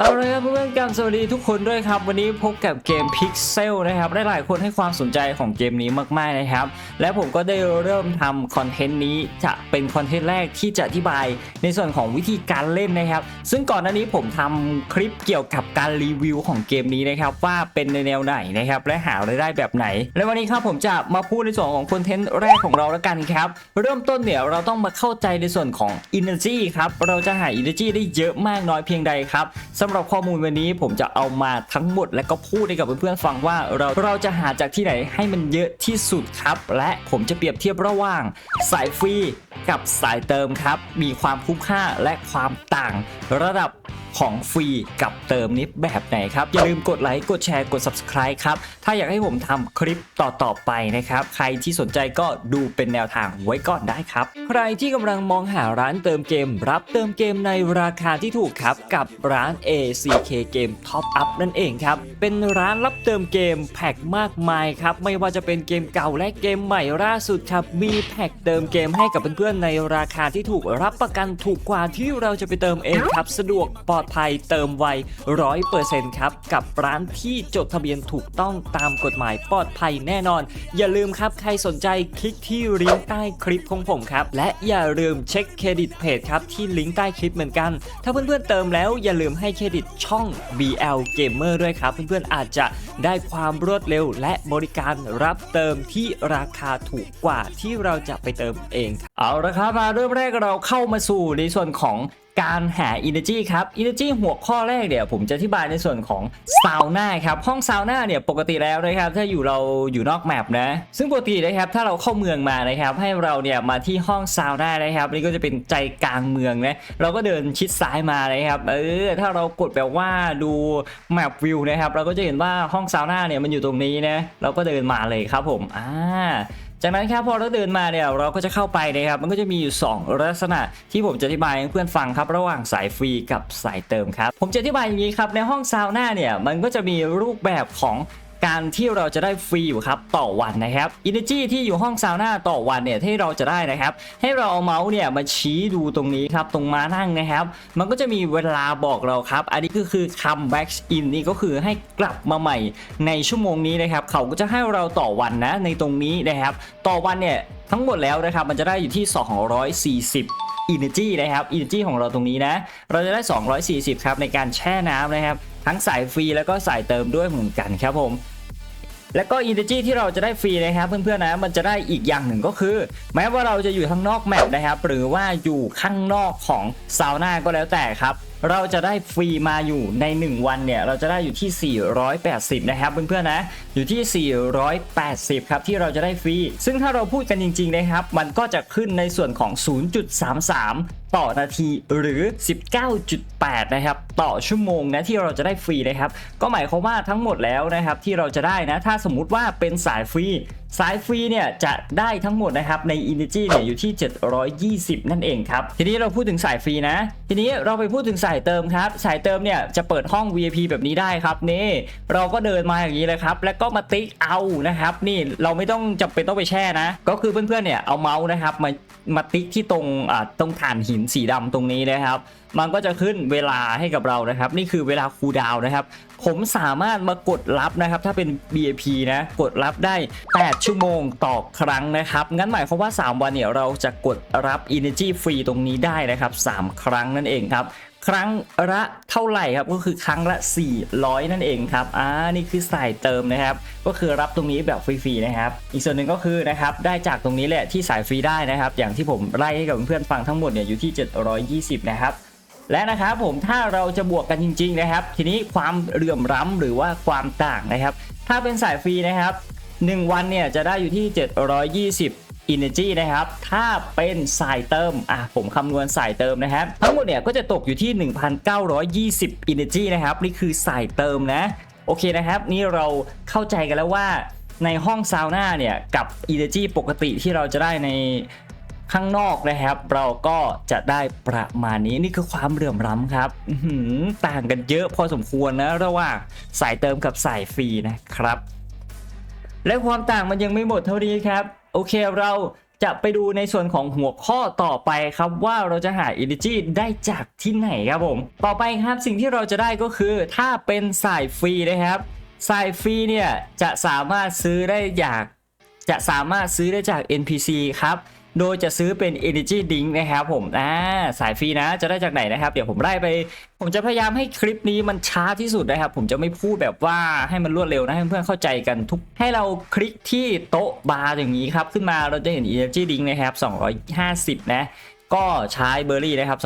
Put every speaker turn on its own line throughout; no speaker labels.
เอาละ ครับเพื่อนสวัสดีทุกคนด้วยครับ วันนี้พบกับเกม Pixel นะครับหลายคนให้ความสนใจของเกมนี้มากๆนะครับ และผมก็ได้เริ่มทำคอนเทนต์นี้จะเป็นคอนเทนต์แรกที่จะอธิบาย ในส่วนของวิธีการเล่นนะครับ ซึ่งก่อนหน้านี้ผมทำคลิปเกี่ยวกับการรีวิวของเกมนี้นะครับ ว่าเป็นในแนวไหนนะครับ และหารายได้แบบไหน และวันนี้ครับผมจะมาพูดในส่วนของคอนเทนต์แรกของเราแล้วกันครับเริ่มต้นเนี่ยเราต้องมาเข้าใจในส่วนของ Energy ครับเราจะหา Energy ได้เยอะมากน้อยเพียงใดครับสำหรับข้อมูลวันนี้ผมจะเอามาทั้งหมด และก็พูดให้กับเพื่อนๆฟังว่าเราเราจะหาจากที่ไหนให้มันเยอะที่สุดครับ และผมจะเปรียบเทียบระหว่าง สายฟรีกับสายเติมครับ มีความคุ้มค่าและความต่างระดับ ของฟรีกับเติมนี้แบบไหนครับ อย่าลืมกดไลค์กดแชร์กด subscribe ครับ ถ้าอยากให้ผมทำคลิปต่อๆไปนะครับ ใครที่สนใจก็ดูเป็นแนวทางไว้ก่อนได้ครับ ใครที่กำลังมองหาร้านเติมเกม รับเติมเกมในราคาที่ถูกครับกับร้าน ACK Game Top Up นั่นเองครับเป็นร้านรับเติมเกมแพ็คมากมายครับไม่ว่าจะเป็นเกมเก่าและเกมใหม่ล่าสุดครับมีแพ็คเติมเกมให้กับเพื่อนๆในราคาที่ถูกรับประกันถูกกว่าที่เราจะไปเติมเองครับสะดวกปลอดภัยเติมไวร้อยเปอร์เซ็นต์ครับ กับร้านที่จดทะเบียนถูกต้องตามกฎหมายปลอดภัยแน่นอน อย่าลืมครับใครสนใจคลิกที่ลิงก์ใต้คลิปของผมครับ และอย่าลืมเช็คเครดิตเพจครับที่ลิงก์ใต้คลิปเหมือนกัน ถ้าเพื่อนๆเติมแล้วอย่าลืมให้เครดิตช่อง BL Gamer ด้วยครับ เพื่อนๆอาจจะได้ความรวดเร็ว และบริการรับเติมที่ราคาถูกกว่าที่เราจะไปเติมเอง เอาละครับมาเริ่มแรกเราเข้ามาสู่ในส่วนของ การหา Energy ครับ Energy หัวข้อแรกเดี๋ยวผมจะอธิบายในส่วนของซาวน่าครับห้องซาวน่าเนี่ยปกติแล้วนะครับถ้าอยู่เราอยู่นอกแมปนะซึ่งปกตินะครับถ้าเราเข้าเมืองมานะครับให้เราเนี่ยมาที่ห้องซาวน่านะครับนี่ก็จะเป็นใจกลางเมืองนะเราก็เดินชิดซ้ายมานะครับเออถ้าเรากดแบบว่าดูแมปวิวนะครับเราก็จะเห็นว่าห้องซาวน่าเนี่ยมันอยู่ตรงนี้นะเราก็เดินมาเลยครับผมอ่า จากนั้นครับพอเราเดินมาเนี่ยเราก็จะเข้าไปนะครับมันก็จะมีอยู่ 2 ลักษณะที่ผมจะอธิบายให้เพื่อนฟังครับระหว่างสายฟรีกับสายเติมครับผมจะอธิบายอย่างนี้ครับในห้องซาวน่าเนี่ยมันก็จะมีรูปแบบของ การที่เราจะได้ฟรีอยู่ครับต่อวันนะครับ Energy ที่อยู่ห้องซาวน่าต่อวันเนี่ยที่เราจะได้นะครับ ให้เราเอาเมาส์เนี่ยมาชี้ดูตรงนี้ครับตรงมานั่งนะครับ มันก็จะมีเวลาบอกเราครับ อันนี้ก็คือ come back in นี่ก็คือให้กลับมาใหม่ในชั่วโมงนี้นะครับ เขาก็จะให้เราต่อวันนะในตรงนี้นะครับ ต่อวันเนี่ยทั้งหมดแล้วนะครับมันจะได้อยู่ที่ 240 Energy นะครับ Energy ของเราตรงนี้นะ เราจะได้ 240 ครับ ในการแช่น้ำนะครับ ทั้งสายฟรีแล้วก็สายเติมด้วยเหมือนกันครับผมแล้วก็ Energy ที่เราจะได้ฟรีนะครับเพื่อนๆนะมันจะได้อีกอย่างหนึ่งก็คือ แม้ว่าเราจะอยู่ข้างนอกแมปนะครับหรือว่าอยู่ข้างนอกของซาวน่าก็แล้วแต่ครับ เราจะได้ฟรีมาอยู่ใน 1 วันเนี่ย เราจะได้อยู่ที่ 480 นะครับเพื่อนๆนะ อยู่ที่ 480 ครับที่เราจะได้ฟรี ซึ่งถ้าเราพูดกันจริงๆนะครับ มันก็จะขึ้นในส่วนของ 0.33ต่อนาทีหรือ 19.8 นะครับ ต่อชั่วโมงนะที่เราจะได้ฟรีนะครับ ก็หมายความว่าทั้งหมดแล้วนะครับที่เราจะได้นะ ถ้าสมมุติว่าเป็นสายฟรี สายฟรีเนี่ยจะได้ทั้งหมดนะครับใน Energy เนี่ยอยู่ที่ 720 นั่นเองครับ ทีนี้เราพูดถึงสายฟรีนะ ทีนี้เราไปพูดถึงสายเติมครับ สายเติมเนี่ยจะเปิดห้อง VIP แบบนี้ได้ครับนี่เราก็เดินมาอย่างนี้เลยครับ แล้วก็มาติ๊กเอานะครับ นี่เราไม่ต้องจำเป็นต้องไปแช่นะ ก็คือเพื่อนๆเนี่ยเอาเมาส์นะครับมา มาติ๊กที่ตรงอ่าตรงฐานหินสีดำตรงนี้นะครับ มันก็จะขึ้นเวลาให้กับเรานะครับ นี่คือเวลาคูดาวนะครับ ผมสามารถมากดรับนะครับ ถ้าเป็น BAP นะกดรับได้ 8 ชั่วโมงต่อครั้งนะครับ งั้นหมายความว่า 3 วันเนี่ยเราจะกดรับ Energy ฟรีตรงนี้ได้นะครับ 3 ครั้งนั่นเองครับ ครั้งละเท่าไหร่ครับก็คือครั้งละ 400 นั่นเองครับอ่านี่คือสายเติมนะครับ ก็คือรับตรงนี้แบบฟรีๆนะครับ อีกส่วนหนึ่งก็คือนะครับได้จากตรงนี้แหละที่สายฟรีได้นะครับ อย่างที่ผมไล่ให้กับเพื่อนๆฟังทั้งหมดเนี่ยอยู่ที่ 720 นะครับและนะครับผมถ้าเราจะบวกกันจริง ๆ นะครับ ทีนี้ความเหลื่อมล้ำหรือว่าความต่างนะครับ ถ้าเป็นสายฟรีนะครับ 1 วันเนี่ยจะได้อยู่ที่ 720 Energy นะครับ ถ้าเป็นสายเติม อะผมคำนวณสายเติมนะครับ ทั้งหมดเนี่ยก็จะตกอยู่ที่ 1,920 Energy นะครับ นี่คือสายเติมนะ โอเคนะครับ นี่เราเข้าใจกันแล้วว่าในห้องซาวน่าเนี่ย กับ Energy ปกติที่เราจะได้ในข้างนอกนะครับ เราก็จะได้ประมาณนี้นี่คือความเหลื่อมล้ำครับต่างกันเยอะพอสมควรนะ ระหว่างสายเติมกับสายฟรีนะครับ และความต่างมันยังไม่หมดเท่านี้ครับ โอเคเราจะไปดูในส่วนของหัวข้อต่อไปครับว่าเราจะหา Energy ได้จากที่ไหนครับผม ต่อไปครับสิ่งที่เราจะได้ก็คือ ถ้าเป็นสายฟรีนะครับ สายฟรีเนี่ยจะสามารถซื้อได้จาก จะสามารถซื้อได้จาก NPC ครับ โดยจะซื้อเป็น Energy Drink นะครับผมอ่าสายฟรีนะจะได้จากไหนนะครับ เดี๋ยวผมไล่ไป ผมจะพยายามให้คลิปนี้มันช้าที่สุดนะครับ ผมจะไม่พูดแบบว่าให้มันรวดเร็วนะให้เพื่อนๆเข้าใจกันทุกให้เราคลิกที่โต๊ะบาร์อย่างนี้ครับ ขึ้นมาเราจะเห็น Energy Drink นะครับ 250 นะก็ใช้เบอร์รี่นะครับ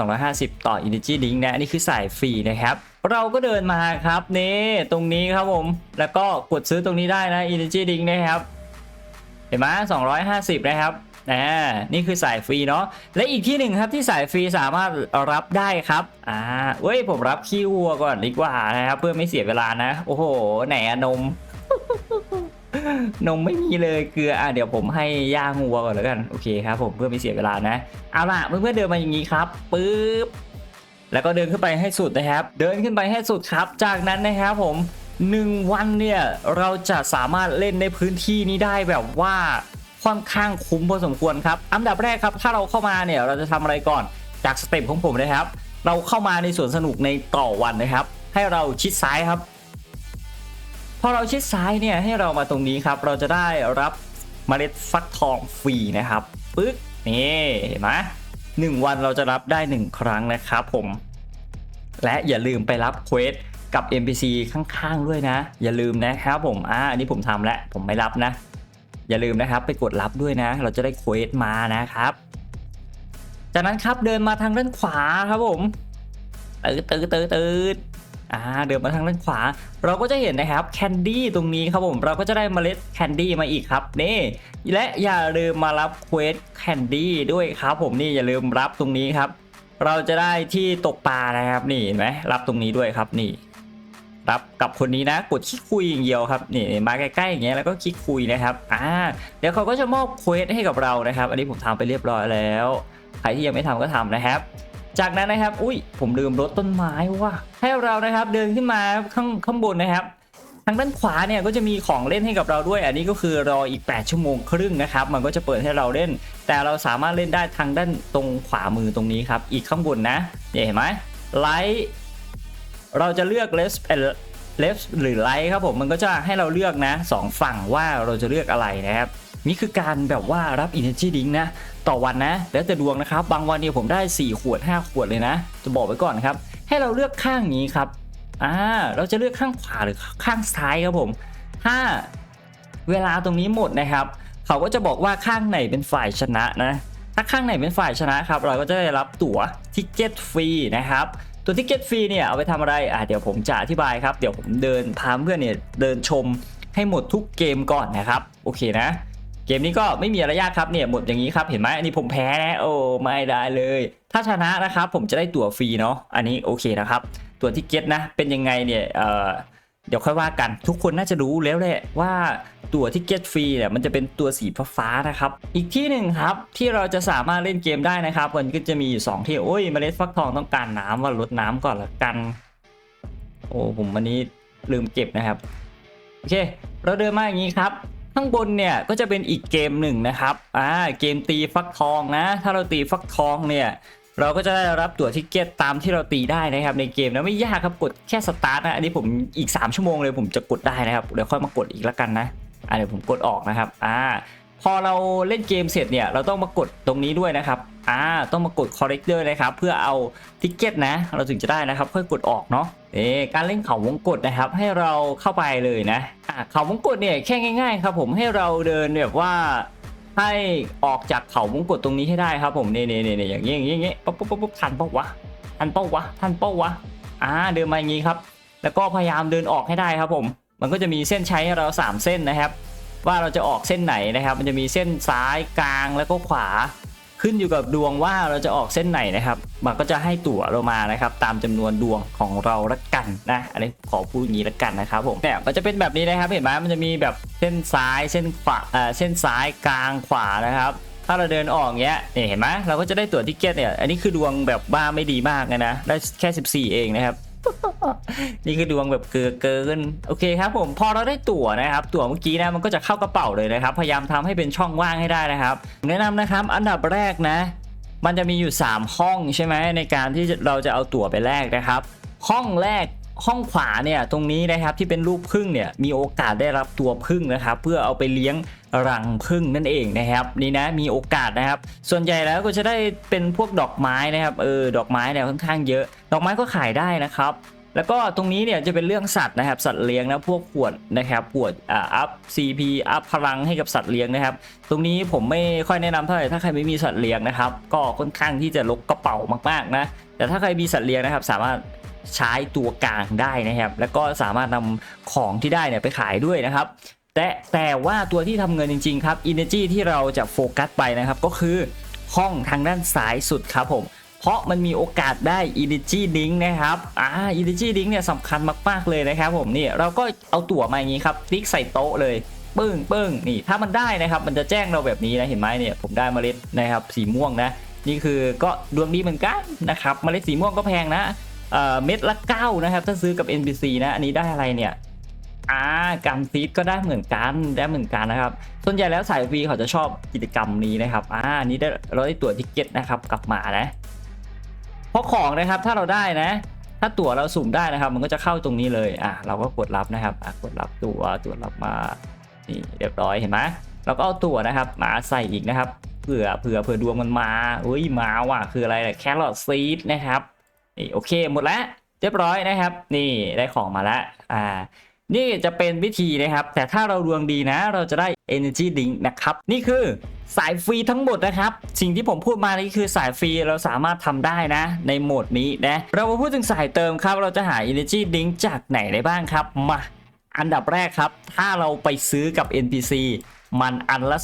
250 ต่อ Energy Drink นะ อันนี่คือสายฟรีนะครับ เราก็เดินมาครับนี่ตรงนี้ครับผม แล้วก็กดซื้อตรงนี้ได้นะ Energy Drink นะครับ เห็นไหม250 นะครับ อ่านี่คือสายฟรีเนาะและอีกที่หนึ่งครับที่สายฟรีสามารถรับได้ครับอ่าเว้ยผมรับขี้วัวก่อนดีกว่านะครับเพื่อไม่เสียเวลานะ โอ้โหไหนอะนม นมไม่มีเลยเกลืออะเดี๋ยวผมให้ย่างวัวก่อนแล้วกันโอเคครับ ผมเพื่อไม่เสียเวลานะเอาล่ะเพื่อนๆเดินมาอย่างนี้ครับปึ๊บแล้วก็เดินขึ้นไปให้สุดนะครับ เดินขึ้นไปให้สุดครับ จากนั้นนะครับผม 1 วันเนี่ยเราจะสามารถเล่นในพื้นที่นี้ได้แบบว่า ค่อนข้างคุ้มพอสมควรครับ อันดับแรกครับ ถ้าเราเข้ามาเนี่ยเราจะทำอะไรก่อนจากสเต็ปของผมนะครับ เราเข้ามาในสวนสนุกในต่อวันนะครับ ให้เราชิดซ้ายครับ พอเราชิดซ้ายเนี่ยให้เรามาตรงนี้ครับ เราจะได้รับเมล็ดฟักทองฟรีนะครับปึ๊กนี่เห็นไหมหนึ่งวันเราจะรับได้หนึ่งครั้งนะครับผม และอย่าลืมไปรับเควสกับ NPC ข้างๆด้วยนะ อย่าลืมนะครับผมอ่าอันนี้ผมทำแล้วผมไม่รับนะ อย่าลืมนะครับไปกดรับด้วยนะ เราจะได้เควสมานะครับ จากนั้นครับเดินมาทางด้านขวาครับผมตืดตืดตืดตืดอ่าเดินมาทางด้านขวา เราก็จะเห็นนะครับแคนดี้ตรงนี้ครับผมเราก็จะได้เมล็ดแคนดี้มาอีกครับนี่และอย่าลืมมารับเควสแคนดี้ด้วยครับผมนี่อย่าลืมรับตรงนี้ครับ เราจะได้ที่ตกปลานะครับนี่เห็นไหมรับตรงนี้ด้วยครับนี่ รับกับคนนี้นะกดคลิกคุยอย่างเดียวครับนี่มาใกล้ๆอย่างเงี้ยแล้วก็คลิกคุยนะครับอ่าเดี๋ยวเขาก็จะมอบเควสให้กับเรานะครับ อันนี้ผมทำไปเรียบร้อยแล้ว ใครที่ยังไม่ทำก็ทำนะครับ จากนั้นนะครับ อุ้ยผมลืมรถต้นไม้ว่ะให้เรานะครับเดินขึ้นมาข้างข้างบนนะครับทางด้านขวาเนี่ยก็จะมีของเล่นให้กับเราด้วย อันนี้ก็คือรออีก 8 ชั่วโมงครึ่งนะครับ มันก็จะเปิดให้เราเล่น แต่เราสามารถเล่นได้ทางด้านตรงขวามือตรงนี้ครับ อีกข้างบนนะเนี่ยเห็นไหมไลท์ เราจะเลือก left left หรือ right ครับผมมันก็จะให้เราเลือกนะสองฝั่งว่าเราจะเลือกอะไรนะครับนี่คือการแบบว่ารับ energy drink นะ ต่อวันนะ แล้วแต่ดวงนะครับ บางวันเนี่ยผมได้ 4 ขวด 5 ขวดเลยนะ จะบอกไว้ก่อนนะครับ ให้เราเลือกข้างนี้ครับอ่าเราจะเลือกข้างขวาหรือข้างซ้ายครับผม ถ้าเวลาตรงนี้หมดนะครับ เขาก็จะบอกว่าข้างไหนเป็นฝ่ายชนะนะ ถ้าข้างไหนเป็นฝ่ายชนะครับ เราก็จะได้รับตั๋วทิเก็ตฟรีนะครับ ตัวทิกเก็ตฟรีเนี่ยเอาไปทำอะไรอะเดี๋ยวผมจะอธิบายครับ เดี๋ยวผมเดินพาเพื่อนเนี่ยเดินชมให้หมดทุกเกมก่อนนะครับ โอเคนะ เกมนี้ก็ไม่มีอะไรยากครับเนี่ยหมดอย่างนี้ครับเห็นไหมอันนี้ผมแพ้นะโอ้ไม่ได้เลย ถ้าชนะนะครับผมจะได้ตั๋วฟรีเนาะอันนี้โอเคนะครับตั๋วทิเก็ตนะเป็นยังไงเนี่ยเอ่อเดี๋ยวค่อยว่ากันทุกคนน่าจะรู้แล้วแหละว่า ตั๋วทิเก็ตฟรีเนี่ยมันจะเป็นตัวสีฟ้านะครับ อีกที่หนึ่งครับที่เราจะสามารถเล่นเกมได้นะครับมันก็จะมีอยู่สองที่โอ้ยเมล็ดฟักทองต้องการน้ำว่าลดน้ำก่อนละกัน โอ้ผมวันนี้ลืมเก็บนะครับโอเค เราเดินมาอย่างนี้ครับข้างบนเนี่ยก็จะเป็นอีกเกมหนึ่งนะครับอ่าเกมตีฟักทองนะ ถ้าเราตีฟักทองเนี่ยเราก็จะได้รับตั๋วทิกเก็ตตามที่เราตีได้นะครับในเกมนะไม่ยากครับกดแค่สตาร์ทนะอันนี้ผมอีก 3 ชั่วโมงเลยผมจะกดได้นะครับเดี๋ยวค่อยมากดอีกแล้วกันนะ อ่าเดี๋ยวผมกดออกนะครับอ่าพอเราเล่นเกมเสร็จเนี่ยเราต้องมากดตรงนี้ด้วยนะครับอ่าต้องมากด correct ด้วยนะครับเพื่อเอาทิกเก็ตนะเราถึงจะได้นะครับค่อยกดออกเนาะเอ๊การเล่นเขาวงกตนะครับให้เราเข้าไปเลยนะอ่าเขาวงกตเนี่ยแค่ง่าย ๆ ครับ ผมให้เราเดินแบบว่าให้ออกจากเขาวงกตตรงนี้ให้ได้ครับผมเนี่ยเนี่ยเนี่ยอย่างเงี้ยอย่างเงี้ยเงี้ยปุ๊บปุ๊บปุ๊บทันเป้าวะทันเป้าวะทันเป้าวะอ่าเดินมาอย่างงี้ครับ แล้วก็พยายามเดินออกให้ได้ครับผม มันก็จะมีเส้นใช้ให้เราสามเส้นนะครับ ว่าเราจะออกเส้นไหนนะครับ มันจะมีเส้นซ้ายกลางแล้วก็ขวา ขึ้นอยู่กับดวงว่าเราจะออกเส้นไหนนะครับ มันก็จะให้ตั๋วเรามานะครับ ตามจำนวนดวงของเราละกันนะอันนี้ขอพูดอย่างนี้ละกันนะครับผมเนี่ยมันจะเป็นแบบนี้นะครับเห็นไหมมันจะมีแบบเส้นซ้ายเส้นขวาเอ่อเส้นซ้ายกลางขวานะครับถ้าเราเดินออกเงี้ยเนี่ยเห็นไหมเราก็จะได้ตั๋วทิเก็ตเนี่ยอันนี้คือดวงแบบบ้าไม่ดีมากนะนะได้แค่ 14 เองนะครับ นี่คือดวงแบบเกินเกินโอเคครับผมพอเราได้ตั๋วนะครับ ตั๋วเมื่อกี้นะมันก็จะเข้ากระเป๋าเลยนะครับ พยายามทำให้เป็นช่องว่างให้ได้นะครับ แนะนำนะครับ อันดับแรกนะ มันจะมีอยู่ 3 ห้องใช่ไหมในการที่เราจะเอาตั๋วไปแลกนะครับ ห้องแรกห้องขวาเนี่ยตรงนี้นะครับที่เป็นรูปพึ่งเนี่ยมีโอกาสได้รับตัวพึ่งนะครับ เพื่อเอาไปเลี้ยง รังพึ่งนั่นเองนะครับนี่นะมีโอกาสนะครับ ส่วนใหญ่แล้วก็จะได้เป็นพวกดอกไม้นะครับเออดอกไม้เนี่ยค่อนข้างเยอะ ดอกไม้ก็ขายได้นะครับแล้วก็ตรงนี้เนี่ยจะเป็นเรื่องสัตว์นะครับ สัตว์เลี้ยงนะพวกขวดนะครับขวดอ่าอัพ CP อัพพลังให้กับสัตว์เลี้ยงนะครับ ตรงนี้ผมไม่ค่อยแนะนำเท่าไหร่ถ้าใครไม่มีสัตว์เลี้ยงนะครับ ก็ค่อนข้างที่จะลกกระเป๋ามากๆนะแต่ถ้าใครมีสัตว์เลี้ยงนะครับ สามารถใช้ตัวกลางได้นะครับ แล้วก็สามารถนำของที่ได้เนี่ยไปขายด้วยนะครับ แต่แต่ว่าตัวที่ทำเงินจริง ๆ ครับ Energy ที่เราจะโฟกัสไปนะครับ ก็คือห้องทางด้านซ้ายสุดครับผม เพราะมันมีโอกาสได้ Energy Drink นะครับอ่า Energy Drink เนี่ยสำคัญมากๆเลยนะครับผมนี่เราก็เอาตั๋วมาอย่างนี้ครับติ๊กใส่โต๊ะเลยปึ้งปึ้งนี่ถ้ามันได้นะครับมันจะแจ้งเราแบบนี้นะเห็นไหมเนี่ยผมได้เมล็ดนะครับสีม่วงนะนี่คือก็ดวงดีเหมือนกันนะครับเมล็ดสีม่วงก็แพงนะเอ่อเม็ดละ9นะครับถ้าซื้อกับ NPC นะอันนี้ได้อะไรเนี่ย อ่าการซีดก็ได้เหมือนกันได้เหมือนกันนะครับ ส่วนใหญ่แล้วสายฟีเขาจะชอบกิจกรรมนี้นะครับอ่านี้ได้เราได้ตั๋วทิเก็ตนะครับกลับมานะเพราะของนะครับถ้าเราได้นะ ถ้าตั๋วเราสุ่มได้นะครับ มันก็จะเข้าตรงนี้เลยอะเราก็กดรับนะครับอะกดรับตั๋วตั๋วรับมานี่เรียบร้อยเห็นไหมเราก็เอาตั๋วนะครับ มาใส่อีกนะครับเผื่อเผื่อเผื่อดวงมันมาอุ้ยมาว่ะคืออะไรแครอทซีดนะครับนี่โอเคหมดแล้วเรียบร้อยนะครับ นี่ได้ของมาแล้วอ่า นี่จะเป็นวิธีนะครับ แต่ถ้าเราดวงดีนะ เราจะได้ Energy Drink นะครับ นี่คือสายฟรีทั้งหมดนะครับ สิ่งที่ผมพูดมานี่คือสายฟรีเราสามารถทำได้นะ ในโหมดนี้นะ เรามาพูดถึงสายเติมครับ เราจะหา Energy Drink จากไหนได้บ้างครับ มา อันดับแรกครับ ถ้าเราไปซื้อกับ NPC มันอันละ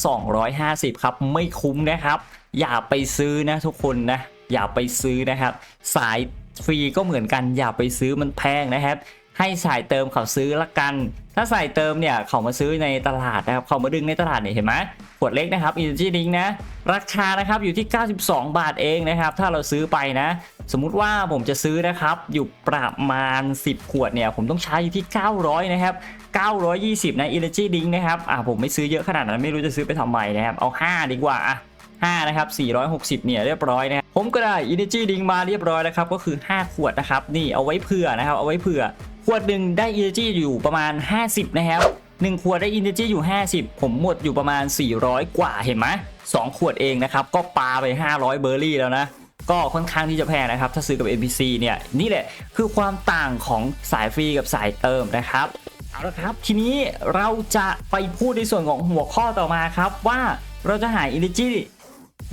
250 ครับ ไม่คุ้มนะครับ อย่าไปซื้อนะทุกคนนะ อย่าไปซื้อนะครับ สายฟรีก็เหมือนกันอย่าไปซื้อมันแพงนะครับ ให้สายเติมเขาซื้อละกัน ถ้าสายเติมเนี่ยเขามาซื้อในตลาดนะครับเขามาดึงในตลาดเนี่ยเห็นไหมขวดเล็กนะครับ Energy Drink นะราคานะครับอยู่ที่ 92 บาทเองนะครับ ถ้าเราซื้อไปนะ สมมุติว่าผมจะซื้อนะครับ อยู่ประมาณ 10 ขวดเนี่ย ผมต้องใช้อยู่ที่ 900 นะครับ 920 นะ Energy Drink นะครับอ่าผมไม่ซื้อเยอะขนาดนั้นไม่รู้จะซื้อไปทำไมนะครับ เอา 5 ดีกว่าอะ5นะครับ460 เนี่ยเรียบร้อยนะผมก็ได้ Energy Drink มาเรียบร้อยแล้วครับก็คือ 5 ขวดนะครับนี่เอาไว้เผื่อนะครับเอาไว้เผื่อ ขวดหนึ่งได้ Energy อยู่ประมาณ 50 นะครับ1ขวดได้ Energy อยู่ 50 ผมหมดอยู่ประมาณ 400 กว่าเห็นไหม2ขวดเองนะครับ ก็ปาไป 500 เบอร์รี่แล้วนะ ก็ค่อนข้างที่จะแพงนะครับ ถ้าซื้อกับ NPC เนี่ย นี่แหละคือความต่างของสายฟรีกับสายเติมนะครับเอาละครับ ทีนี้เราจะไปพูดในส่วนของหัวข้อต่อมาครับ ว่าเราจะหา Energy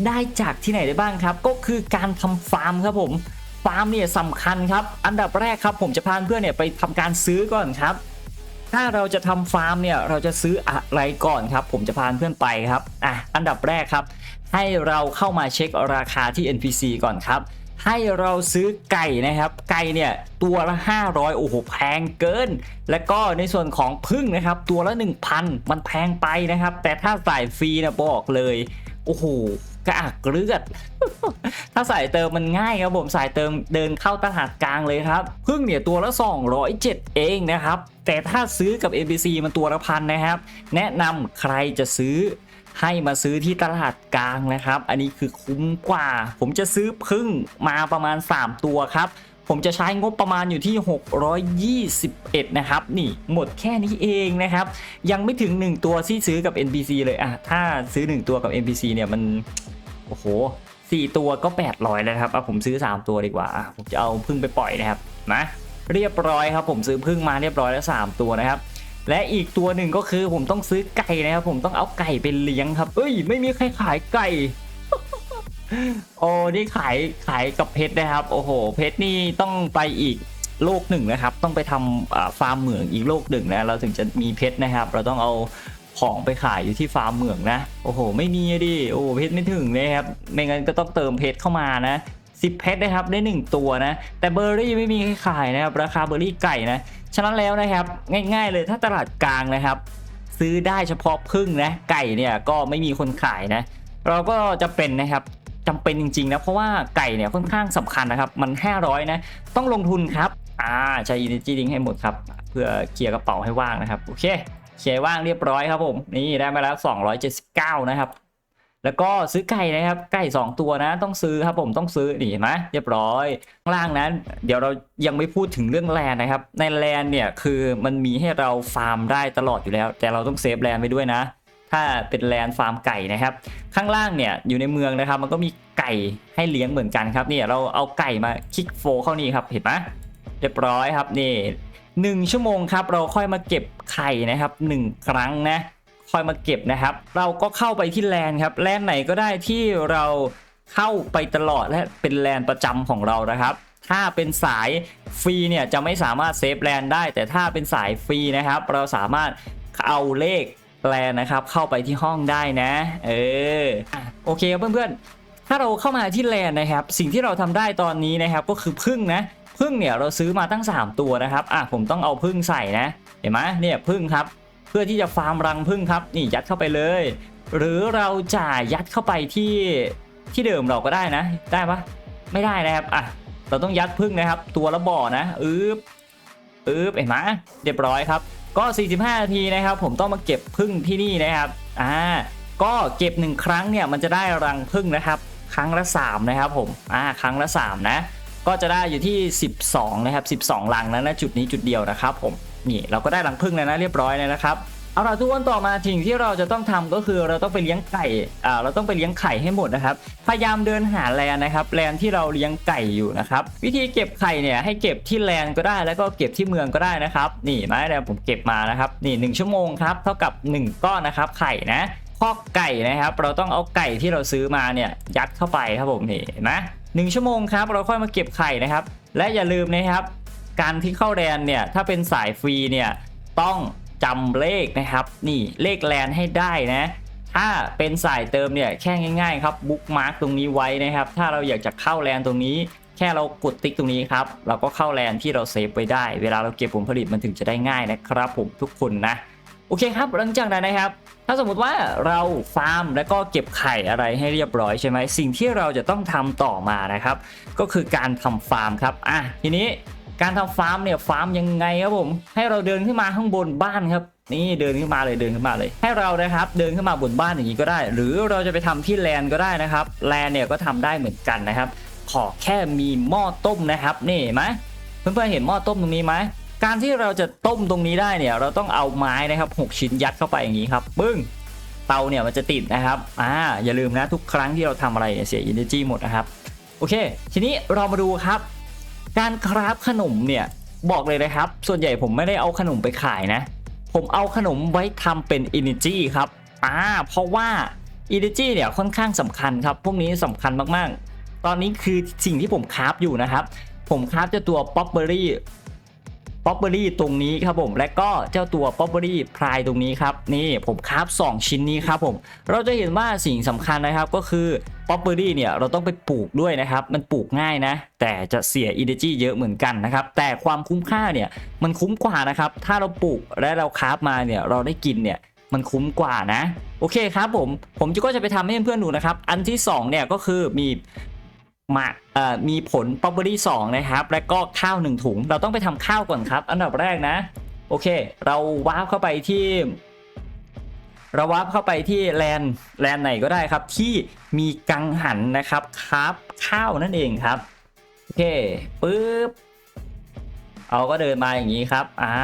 ได้จากที่ไหนได้บ้างครับ ก็คือการทำฟาร์มครับผม ฟาร์มเนี่ยสำคัญครับ อันดับแรกครับผมจะพาเพื่อนเนี่ยไปทำการซื้อก่อนครับ ถ้าเราจะทำฟาร์มเนี่ยเราจะซื้ออะไรก่อนครับ ผมจะพาเพื่อนไปครับอะอันดับแรกครับ ให้เราเข้ามาเช็คราคาที่ NPC ก่อนครับ ให้เราซื้อไก่นะครับ ไก่เนี่ยตัวละ 500 โอ้โหแพงเกิน แล้วก็ในส่วนของพึ่งนะครับ ตัวละ 1,000 มันแพงไปนะครับ แต่ถ้าสายฟรีนะบอกเลยโอ้โห กระอักเลือด ถ้าสายเติมมันง่ายครับผมสายเติมเดินเข้าตลาดกลางเลยครับพึ่งเนี่ยตัวละ 207 เองนะครับ แต่ถ้าซื้อกับ NPC มันตัวละพันนะครับ แนะนำใครจะซื้อให้มาซื้อที่ตลาดกลางนะครับ อันนี้คือคุ้มกว่า ผมจะซื้อพึ่งมาประมาณ 3 ตัวครับ ผมจะใช้งบประมาณอยู่ที่ 621 นะครับ นี่หมดแค่นี้เองนะครับ ยังไม่ถึง 1 ตัวที่ซื้อกับ NPC เลยอะถ้าซื้อ 1 ตัวกับ NPC เนี่ยมัน อ้โหสี่ตัวก็800แล้วนะครับอะผมซื้อ3ตัวดีกว่าผมจะเอาพึ่งไปปล่อยนะครับนะเรียบร้อยครับผมซื้อพึ่งมาเรียบร้อยแล้ว3ตัวนะครับและอีกตัวหนึ่งก็คือผมต้องซื้อไก่นะครับผมต้องเอาไก่ไปเลี้ยงครับ เอ้ย ไม่มีใครขายไก่โอ้นี่ขายขายกับเพชรนะครับ โอ้โห เพชรนี่ต้องไปอีกโลกหนึ่งนะครับ ต้องไปทำฟาร์มเหมืองอีกโลกหนึ่งนะเราถึงจะมีเพชรนะครับ เราต้องเอา ของไปขายอยู่ที่ฟาร์มเหมืองนะ โอ้โห ไม่มีดิโอ้เพชรไม่ถึงเลยครับไม่งั้นก็ต้องเติมเพชรเข้ามานะสิบเพชรนะครับได้หนึ่งตัวนะ แต่เบอร์รี่ไม่มีใครขายนะครับราคาเบอร์รี่ไก่นะฉะนั้นแล้วนะครับง่าย ๆ เลยถ้าตลาดกลางนะครับ ซื้อได้เฉพาะพึ่งนะไก่เนี่ยก็ไม่มีคนขายนะ เราก็จะเป็นนะครับจำเป็นจริงๆนะเพราะว่าไก่เนี่ยค่อนข้างสำคัญนะครับมัน 500นะต้องลงทุนครับอ่าใช้ energy drink ให้หมดครับเพื่อเคลียร์กระเป๋าให้ว่างนะครับโอเค เคลียว่างเรียบร้อยครับผม นี่ได้มาแล้ว 279 นะครับ แล้วก็ซื้อไก่นะครับ ไก่ 2 ตัวนะ ต้องซื้อครับผมต้องซื้อนี่เห็นไหมเรียบร้อยข้างล่างนั้น เดี๋ยวเรายังไม่พูดถึงเรื่องแลนนะครับ ในแลนเนี่ยคือมันมีให้เราฟาร์มได้ตลอดอยู่แล้ว แต่เราต้องเซฟแลนไปด้วยนะ ถ้าเป็นแลนฟาร์มไก่นะครับ ข้างล่างเนี่ยอยู่ในเมืองนะครับ มันก็มีไก่ให้เลี้ยงเหมือนกันครับเนี่ยเราเอาไก่มาคลิกโฟเข้านี่ครับเห็นไหมเรียบร้อยครับนี่ หนึ่งชั่วโมงครับ เราค่อยมาเก็บไข่นะครับหนึ่งครั้งนะค่อยมาเก็บนะครับ เราก็เข้าไปที่แลนครับแลนไหนก็ได้ที่เราเข้าไปตลอดและเป็นแลนประจำของเรานะครับ ถ้าเป็นสายฟรีเนี่ยจะไม่สามารถเซฟแลนได้ แต่ถ้าเป็นสายฟรีนะครับ เราสามารถเอาเลขแลนนะครับ เข้าไปที่ห้องได้นะ เออโอเคครับเพื่อนๆถ้าเราเข้ามาที่แลนนะครับ สิ่งที่เราทำได้ตอนนี้นะครับก็คือพึ่งนะ พึ่งเนี่ยเราซื้อมาตั้ง 3 ตัวนะครับอะผมต้องเอาพึ่งใส่นะ เห็นไหมเนี่ยพึ่งครับ เพื่อที่จะฟาร์มรังพึ่งครับ นี่ยัดเข้าไปเลย หรือเราจะยัดเข้าไปที่ที่เดิมเราก็ได้นะ ได้ปะไม่ได้นะครับอะเราต้องยัดพึ่งนะครับ ตัวละบ่อนะอึ๊บอึ๊บเห็นไหมเรียบร้อยครับ ก็ 45 นาทีนะครับ ผมต้องมาเก็บพึ่งที่นี่นะครับอ่าก็เก็บ 1 ครั้งเนี่ยมันจะได้รังพึ่งนะครับ ครั้งละ 3 นะครับผมอ่าครั้งละ 3 นะ ก็จะได้อยู่ที่ 12 นะครับ 12 ลังนะจุดนี้จุดเดียวนะครับผมนี่เราก็ได้ลังพึ่งแล้วนะเรียบร้อยเลยนะครับเอาล่ะทุกคนต่อมาสิ่งที่เราจะต้องทำก็คือเราต้องไปเลี้ยงไก่อ่าเราต้องไปเลี้ยงไข่ให้หมดนะครับ พยายามเดินหาแลนนะครับแลนที่เราเลี้ยงไก่อยู่นะครับ วิธีเก็บไข่เนี่ยให้เก็บที่แลนก็ได้แล้วก็เก็บที่เมืองก็ได้นะครับ นี่ไม้แลนผมเก็บมานะครับ นี่หนึ่งชั่วโมงครับเท่ากับ 1 ก้อนนะครับ ไข่นะข้อไก่นะครับ เราต้องเอาไก่ที่เราซื้อมาเนี่ยยัดเข้าไปครับผมนี่นะ 1 ชั่วโมงครับเราค่อยมาเก็บไข่นะครับ และอย่าลืมนะครับ การที่เข้าแรนเนี่ยถ้าเป็นสายฟรีเนี่ยต้องจำเลขนะครับ นี่เลขแลนให้ได้นะถ้าเป็นสายเติมเนี่ยแค่ง่ายๆครับบุ๊กมาร์กตรงนี้ไว้นะครับ ถ้าเราอยากจะเข้าแลนตรงนี้ แค่เรากดติ๊กตรงนี้ครับเราก็เข้าแลนที่เราเซฟไว้ได้ เวลาเราเก็บผลผลิตมันถึงจะได้ง่ายนะครับ ผมทุกคนนะโอเคครับหลังจากนั้นนะครับ ถ้าสมมติว่าเราฟาร์มแล้วก็เก็บไข่อะไรให้เรียบร้อยใช่ไหมสิ่งที่เราจะต้องทำต่อมานะครับ ก็คือการทำฟาร์มครับอะทีนี้การทำฟาร์มเนี่ยฟาร์มยังไงครับผมให้เราเดินขึ้นมาข้างบนบ้านครับนี่เดินขึ้นมาเลยเดินขึ้นมาเลย ให้เรานะครับ เดินขึ้นมาบนบ้านอย่างนี้ก็ได้ หรือเราจะไปทำที่แลนก็ได้นะครับแลนเนี่ยก็ทำได้เหมือนกันนะครับ ขอแค่มีหม้อต้มนะครับ นี่เห็นไหมเพื่อนๆเห็นหม้อต้มตรงนี้ไหม การที่เราจะต้มตรงนี้ได้เนี่ย เราต้องเอาไม้นะครับหกชิ้นยัดเข้าไปอย่างนี้ครับปึ้งเตาเนี่ยมันจะติดนะครับอ่าอย่าลืมนะทุกครั้งที่เราทำอะไรเนี่ยเสีย energy หมดนะครับ โอเค ทีนี้เรามาดูครับ การคราฟขนมเนี่ยบอกเลยนะครับ ส่วนใหญ่ผมไม่ได้เอาขนมไปขายนะ ผมเอาขนมไว้ทำเป็น energy ครับอ่าเพราะว่า energy เนี่ยค่อนข้างสำคัญครับ พวกนี้สำคัญมากๆ ตอนนี้คือสิ่งที่ผมคราฟอยู่นะครับ ผมคราฟจ้าตัว p o p b e r y ป๊อปเบอรี่ตรงนี้ครับผม และก็เจ้าตัวป๊อปเบอรี่พลายตรงนี้ครับ นี่ผมคราฟ2ชิ้นนี้ครับผม เราจะเห็นว่าสิ่งสำคัญนะครับก็คือป๊อปเบอรี่เนี่ยเราต้องไปปลูกด้วยนะครับ มันปลูกง่ายนะ แต่จะเสีย energy เยอะเหมือนกันนะครับ แต่ความคุ้มค่าเนี่ยมันคุ้มกว่านะครับ ถ้าเราปลูกและเราคราฟมาเนี่ยเราได้กินเนี่ยมันคุ้มกว่านะ โอเคครับผม ผมก็จะไปทำให้เพื่อนๆดูนะครับ อันที่สองเนี่ยก็คือมี มาเอ่อมีผลป๊อปเปอรี่สองนะครับ และก็ข้าวหนึ่งถุง เราต้องไปทำข้าวก่อนครับ อันดับแรกนะ โอเค เราวาร์ปเข้าไปที่เราวาร์ปเข้าไปที่แลนแลนไหนก็ได้ครับ ที่มีกังหันนะครับครับข้าวนั่นเองครับ โอเคปึ๊บเราก็เดินมาอย่างนี้ครับอ่า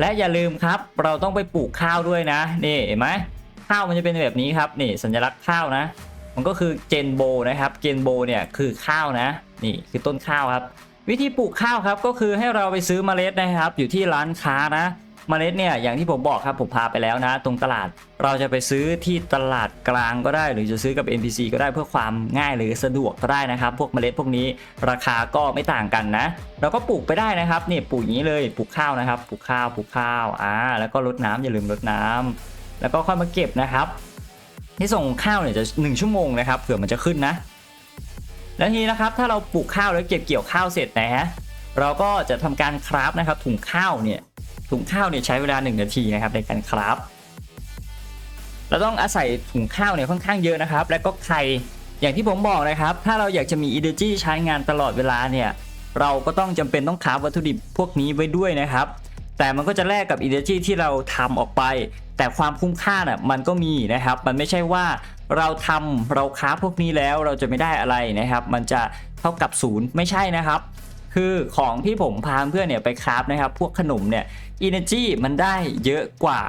และอย่าลืมครับ เราต้องไปปลูกข้าวด้วยนะ นี่เห็นไหมข้าวมันจะเป็นแบบนี้ครับ นี่สัญลักษณ์ข้าวนะ มันก็คือเจนโบนะครับ เจนโบเนี่ยคือข้าวนะ นี่คือต้นข้าวครับ วิธีปลูกข้าวครับก็คือให้เราไปซื้อเมล็ดนะครับ อยู่ที่ร้านค้านะ เมล็ดเนี่ยอย่างที่ผมบอกครับผมพาไปแล้วนะ ตรงตลาดเราจะไปซื้อที่ตลาดกลางก็ได้ หรือจะซื้อกับ NPC ก็ได้เพื่อความง่ายหรือสะดวกก็ได้นะครับ พวกเมล็ดพวกนี้ราคาก็ไม่ต่างกันนะ เราก็ปลูกไปได้นะครับนี่ปลูกอย่างนี้เลยปลูกข้าวนะครับ ปลูกข้าวปลูกข้าวอ่าแล้วก็รดน้ำอย่าลืมรดน้ำแล้วก็ค่อยมาเก็บนะครับ ที่ส่งข้าวเนี่ยจะ 1 ชั่วโมงนะครับเผื่อมันจะขึ้นนะ แล้วทีนี้นะครับถ้าเราปลูกข้าวแล้วเก็บเกี่ยวข้าวเสร็จนะฮะเราก็จะทำการคราฟนะครับถุงข้าวเนี่ยถุงข้าวเนี่ยใช้เวลา 1 นาทีนะครับในการคราฟเราต้องอาศัยถุงข้าวเนี่ยค่อนข้างเยอะนะครับ แล้วก็ไข่อย่างที่ผมบอกนะครับ ถ้าเราอยากจะมี energy ใช้งานตลอดเวลาเนี่ยเราก็ต้องจำเป็นต้องคราฟวัตถุดิบพวกนี้ไว้ด้วยนะครับ แต่มันก็จะแลกกับ energy ที่เราทำออกไป แต่ความคุ้มค่าน่ะมันก็มีนะครับ มันไม่ใช่ว่าเราทำเราคราพวกนี้แล้วเราจะไม่ได้อะไรนะครับ มันจะเท่ากับศูนย์ไม่ใช่นะครับ คือของที่ผมพาเพื่อนเนี่ยไปคราฟนะครับ พวกขนมเนี่ย energy มันได้เยอะกว่า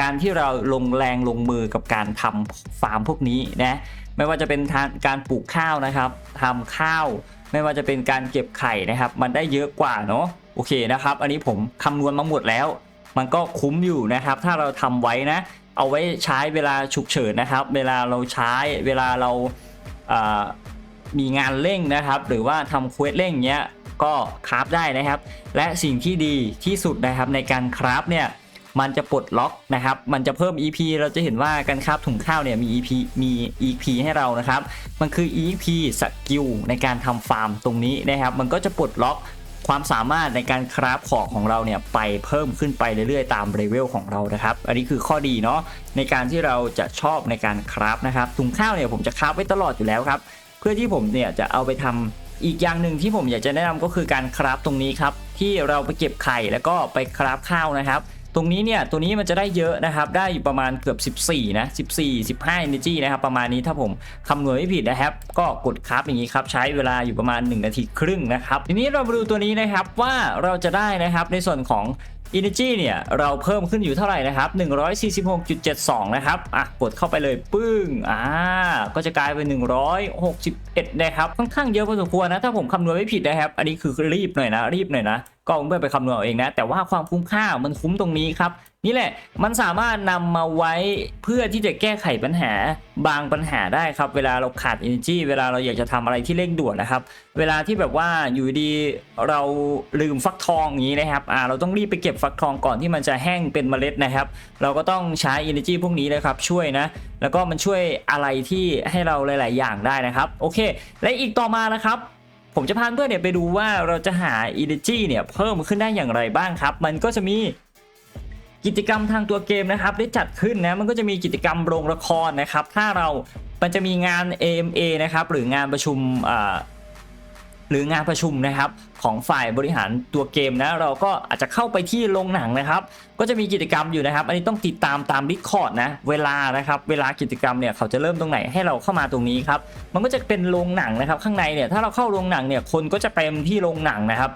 การที่เราลงแรงลงมือกับการทำฟาร์มพวกนี้นะไม่ว่าจะเป็นทางการปลูกข้าวนะครับทำข้าว ไม่ว่าจะเป็นการเก็บไข่นะครับ มันได้เยอะกว่าเนาะ โอเคนะครับ อันนี้ผมคำนวณมาหมดแล้ว มันก็คุ้มอยู่นะครับ ถ้าเราทำไว้นะ เอาไว้ใช้เวลาฉุกเฉินนะครับ เวลาเราใช้เวลาเรามีงานเร่งนะครับ หรือว่าทำเควสเร่งเงี้ยก็คราฟได้นะครับ และสิ่งที่ดีที่สุดนะครับในการคราฟเนี่ยมันจะปลดล็อกนะครับ มันจะเพิ่ม EP เราจะเห็นว่าการคราฟถุงข้าวเนี่ยมี EP มี EP ให้เรานะครับ มันคือ EP สกิลในการทำฟาร์มตรงนี้นะครับ มันก็จะปลดล็อก ความสามารถในการคราฟของของเราเนี่ยไปเพิ่มขึ้นไปเรื่อยๆ ตามเลเวลของเรานะครับ อันนี้คือข้อดีเนาะในการที่เราจะชอบในการคราฟนะครับถุงข้าวเนี่ยผมจะคราฟไว้ตลอดอยู่แล้วครับ เพื่อที่ผมเนี่ยจะเอาไปทำอีกอย่างหนึ่งที่ผมอยากจะแนะนำก็คือการคราฟตรงนี้ครับที่เราไปเก็บไข่แล้วก็ไปคราฟข้าวนะครับ ตรงนี้เนี่ยตัวนี้มันจะได้เยอะนะครับ ได้อยู่ประมาณเกือบ 14 นะ 14 15 energy นะครับ ประมาณนี้ถ้าผมคำนวณไม่ผิดนะครับ ก็กดครับอย่างนี้ครับ ใช้เวลาอยู่ประมาณ 1 นาทีครึ่งนะครับ ทีนี้เรามาดูตัวนี้นะครับว่าเราจะได้นะครับในส่วนของ energy เนี่ยเราเพิ่มขึ้นอยู่เท่าไหร่นะครับ 146.72 นะครับ อะ กดเข้าไปเลยปึ้ง อ่า ก็จะกลายเป็น 161 นะครับ ค่อนข้างเยอะพอสมควรนะ ถ้าผมคำนวณไม่ผิดนะครับ อันนี้คือรีบหน่อยนะ รีบหน่อยนะก็เพื่อไปคำนวณเอาเองนะ แต่ว่าความคุ้มค่ามันคุ้มตรงนี้ครับ นี่แหละมันสามารถนำมาไว้เพื่อที่จะแก้ไขปัญหาบางปัญหาได้ครับ เวลาเราขาด energy เวลาเราอยากจะทำอะไรที่เร่งด่วนนะครับ เวลาที่แบบว่าอยู่ดีเราลืมฟักทองอย่างนี้นะครับอ่าเราต้องรีบไปเก็บฟักทองก่อนที่มันจะแห้งเป็นเมล็ดนะครับ เราก็ต้องใช้ energy พวกนี้นะครับช่วยนะแล้วก็มันช่วยอะไรที่ให้เราหลาย ๆ อย่างได้นะครับโอเค และอีกต่อมานะครับ ผมจะพาเพื่อนเนี่ยไปดูว่าเราจะหา energy เนี่ยเพิ่มขึ้นได้อย่างไรบ้างครับ มันก็จะมีกิจกรรมทางตัวเกมนะครับ ได้จัดขึ้นนะมันก็จะมีกิจกรรมโรงละครนะครับ ถ้าเรา มันจะมีงาน AMA นะครับหรืองานประชุมหรืองานประชุมนะครับ ของฝ่ายบริหารตัวเกมนะเราก็อาจจะเข้าไปที่โรงหนังนะครับ ก็จะมีกิจกรรมอยู่นะครับ อันนี้ต้องติดตามตามดิคอร์ดนะเวลานะครับเวลากิจกรรมเนี่ยเขาจะเริ่มตรงไหนให้เราเข้ามาตรงนี้ครับมันก็จะเป็นโรงหนังนะครับ ข้างในเนี่ยถ้าเราเข้าโรงหนังเนี่ยคนก็จะเต็มที่โรงหนังนะครับ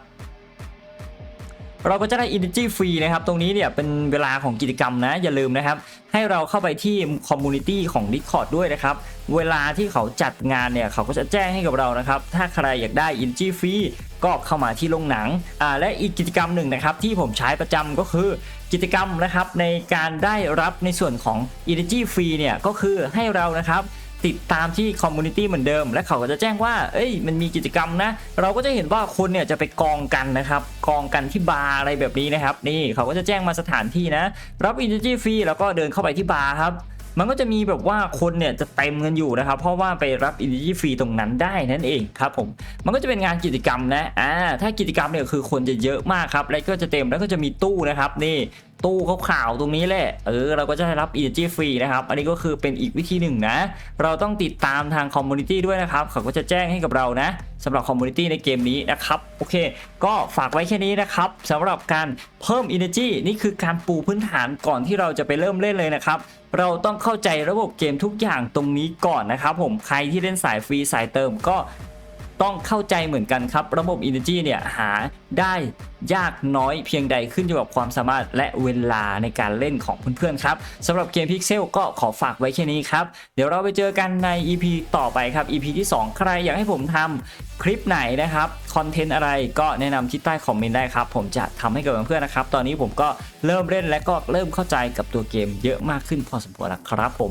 เราก็จะได้ energy free นะครับ ตรงนี้เนี่ยเป็นเวลาของกิจกรรมนะ อย่าลืมนะครับ ให้เราเข้าไปที่ community ของ Discord ด้วยนะครับ เวลาที่เขาจัดงานเนี่ย เขาก็จะแจ้งให้กับเรานะครับ ถ้าใครอยากได้ energy free ก็เข้ามาที่โรงหนังอ่าและอีกกิจกรรมหนึ่งนะครับ ที่ผมใช้ประจำก็คือกิจกรรมนะครับในการได้รับในส่วนของ energy free เนี่ยก็คือให้เรานะครับ ติดตามที่คอมมูนิตี้เหมือนเดิม และเขาก็จะแจ้งว่า เอ้ย มันมีกิจกรรมนะ เราก็จะเห็นว่าคนเนี่ยจะไปกองกันนะครับ กองกันที่บาร์อะไรแบบนี้นะครับ นี่เขาก็จะแจ้งมาสถานที่นะ รับ Energy ฟรีแล้วก็เดินเข้าไปที่บาร์ครับมันก็จะมีแบบว่าคนเนี่ยจะเต็มกันอยู่นะครับ เพราะว่าไปรับ Energy ฟรีตรงนั้นได้นั่นเองครับผม มันก็จะเป็นงานกิจกรรมนะอ่าถ้ากิจกรรมเนี่ยคือคนจะเยอะมากครับ และก็จะเต็มแล้วก็จะมีตู้นะครับนี่ ตู้ขาวๆตรงนี้แหละ เออ เราก็จะได้รับ Energy ฟรีนะครับ อันนี้ก็คือเป็นอีกวิธีหนึ่งนะ เราต้องติดตามทางคอมมูนิตี้ด้วยนะครับ เขาก็จะแจ้งให้กับเรานะสำหรับคอมมูนิตี้ในเกมนี้นะครับ โอเค ก็ฝากไว้แค่นี้นะครับสำหรับการเพิ่ม Energy นี่คือการปูพื้นฐานก่อนที่เราจะไปเริ่มเล่นเลยนะครับเราต้องเข้าใจระบบเกมทุกอย่างตรงนี้ก่อนนะครับผมใครที่เล่นสายฟรีสายเติมก็ ต้องเข้าใจเหมือนกันครับ ระบบ Energy เนี่ยหาได้ยากน้อยเพียงใดขึ้นอยู่กับความสามารถและเวลาในการเล่นของเพื่อนๆครับสำหรับเกม Pixel ก็ขอฝากไว้แค่นี้ครับ เดี๋ยวเราไปเจอกันใน EP ต่อไปครับ EP ที่ 2 ใครอยากให้ผมทำคลิปไหนนะครับคอนเทนต์อะไรก็แนะนำที่ใต้คอมเมนต์ได้ครับ ผมจะทำให้กับเพื่อนๆนะครับ ตอนนี้ผมก็เริ่มเล่นและก็เริ่มเข้าใจกับตัวเกมเยอะมากขึ้นพอสมควรแล้วครับผม